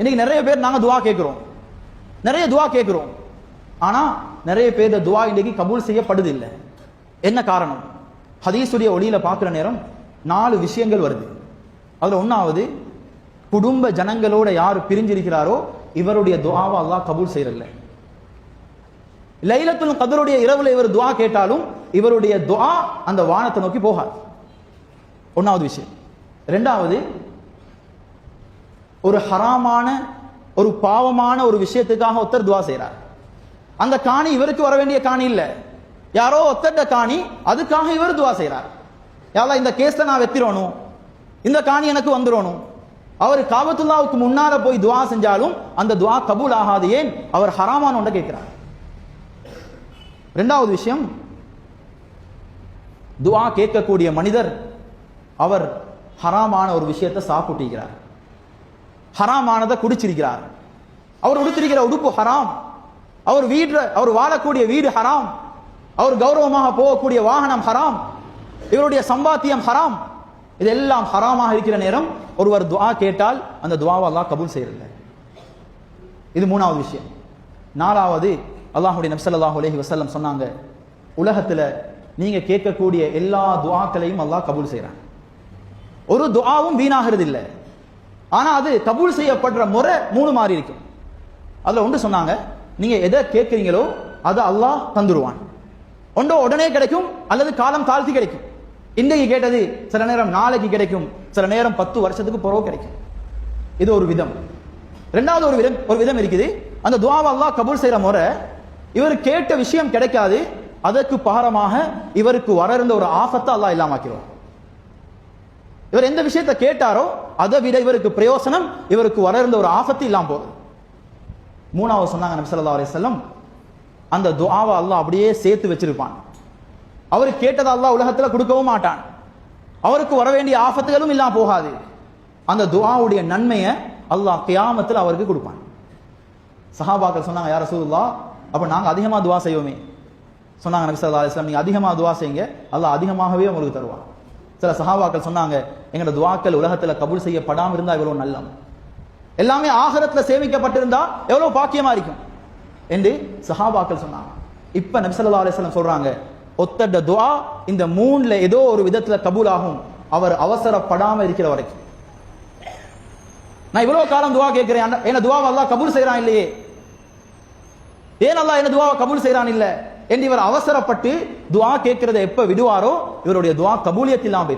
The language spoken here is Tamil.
இன்னைக்கு நிறைய பேர் நாங்க துவா கேட்கிறோம் நிறைய துவா கேட்கிறோம் ஆனா நிறைய பேர் துவா இன்னைக்கு கபூல் செய்யப்படுது இல்லை என்ன காரணம்? ஹதீஸுடைய ஒளியில பார்க்குற நேரம் நாலு விஷயங்கள் வருது. அதுல ஒன்னாவது குடும்ப ஜனங்களோட யார் பிரிஞ்சிருக்கிறாரோ இவருடைய துவாவை அல்லாஹ் கபூல் செய்யறதில்ல. லைலத்துல் கதருடைய இரவுல இவர் துவா கேட்டாலும் இவருடைய துவா அந்த வானத்தை நோக்கி போகாது. ஒன்னாவது விஷயம். ரெண்டாவது ஒரு ஹராமான ஒரு பாவமான ஒரு விஷயத்துக்காக ஒருத்தர் துவா செய்கிறார் அந்த காணி இவருக்கு வர வேண்டிய காணி இல்ல. யாரோ ஒத்தட்ட காணி அதுக்காக இவர் துவா செய்கிறார் யாரா இந்த கேஸில் நான் வெத்திரணும் இந்த காணி எனக்கு வந்துடணும் அவர் காபத்துல்லாவுக்கு முன்னால போய் துவா செஞ்சாலும் அந்த துவா கபூல் ஆகாது ஏன்? அவர் ஹராமான ஒன்றை கேட்கிறார். ரெண்டாவது விஷயம் துவா கேட்கக்கூடிய மனிதர் அவர் ஹராமான ஒரு விஷயத்தை சாப்பிட்டுகிறார் ஹராமானதை குடிச்சிருக்கிறார். அவர் உடுத்திருக்கிற உடுப்பு ஹராம். அவர் வீடு அவர் வாழக்கூடிய வீடு ஹராம். அவர் கௌரவமாக போகக்கூடிய வாகனம் ஹராம். இவருடைய சம்பாத்தியம் ஹராம். இதெல்லாம் ஹராமாக இருக்கிற நேரம் ஒருவர் துவா கேட்டால் அந்த துவாவை அல்லாஹ் கபூல் செய்யறதில்லை. இது மூணாவது விஷயம். நாலாவது அல்லாஹுடைய நபி அல்லாஹ் அலைஹி வஸல்லம் சொன்னாங்க உலகத்தில் நீங்கள் கேட்கக்கூடிய எல்லா துவாக்களையும் அல்லாஹ் கபூல் செய்கிறாங்க ஒரு துவாவும் வீணாகிறது இல்லை ஆனா அது கபூல் செய்யப்படுற முறை மூணு மாறி இருக்கும் அதுல ஒன்று சொன்னாங்க நீங்க எதை கேட்குறீங்களோ அதை அல்லாஹ் தந்துருவான். ஒன்றோ உடனே கிடைக்கும் அல்லது காலம் தாழ்த்தி கிடைக்கும். இன்றைக்கு கேட்டது சில நேரம் நாளைக்கு கிடைக்கும் சில நேரம் பத்து வருஷத்துக்கு பிறகு கிடைக்கும். இது ஒரு விதம். ரெண்டாவது ஒரு விதம் ஒரு விதம் இருக்குது. அந்த துவாவெல்லாம் கபூல் செய்யற முறை இவர் கேட்ட விஷயம் கிடைக்காது அதற்கு பாரமாக இவருக்கு வர இருந்த ஒரு ஆபத்தை அல்லாஹ் இல்லாமக்கிறோம் இவர் எந்த விஷயத்தை கேட்டாரோ அதை விட இவருக்கு பிரயோசனம் இவருக்கு வர இருந்த ஒரு ஆபத்து இல்லாம போகுது. மூணாவது சொன்னாங்க நபி ஸல்லல்லாஹு அலைஹி அந்த துவாவை அல்லாஹ் அப்படியே சேர்த்து வச்சிருப்பான். அவர் கேட்டதை அல்லாஹ் உலகத்துல கொடுக்கவும் மாட்டான். அவருக்கு வர வேண்டிய ஆபத்துகளும் இல்லாம போகாது. அந்த துவாவுடைய நன்மையை அல்லாஹ் கியாமத்தில் அவருக்கு கொடுப்பான். சஹாபாக்கள் சொன்னாங்க யார் சூதுல்லா அப்ப நாங்க அதிகமா துவா செய்வோமே. சொன்னாங்க நபி ஸல்லல்லாஹு அலைஹி வஸல்லம் நீங்க அதிகமா துஆ செய்யுங்க அல்லாஹ் அதிகமாகவே உங்களுக்கு தருவான். சில சஹாபாக்கள் சொன்னாங்க எங்களோட துவாக்கள் உலகத்துல கபூல் செய்யப்படாமல் இருந்தால் எவ்வளோ நல்லம். எல்லாமே ஆகரத்தில் சேமிக்கப்பட்டிருந்தா எவ்வளவு பாக்கியமா இருக்கும். என்று சஹாபாக்கள் சொன்னாங்க. இப்ப நபிசல்லா அலிஸ்லாம் சொல்றாங்க ஒத்தட துவா இந்த மூணுல ஏதோ ஒரு விதத்துல கபூல் ஆகும் அவர் அவசரப்படாமல் இருக்கிற வரைக்கும். நான் இவ்வளோ காலம் துவா கேட்கிறேன் என்ன துவா அல்லா கபூல் செய்றான் இல்லையே? ஏன் அல்லா என்ன துவாவை கபூல் செய்கிறான் இல்லை? என்று இவர் அவசரப்பட்டு துவா கேட்கிறத எப்ப விடுவாரோ இவருடைய துவா கபூலியத்தில் இல்லாம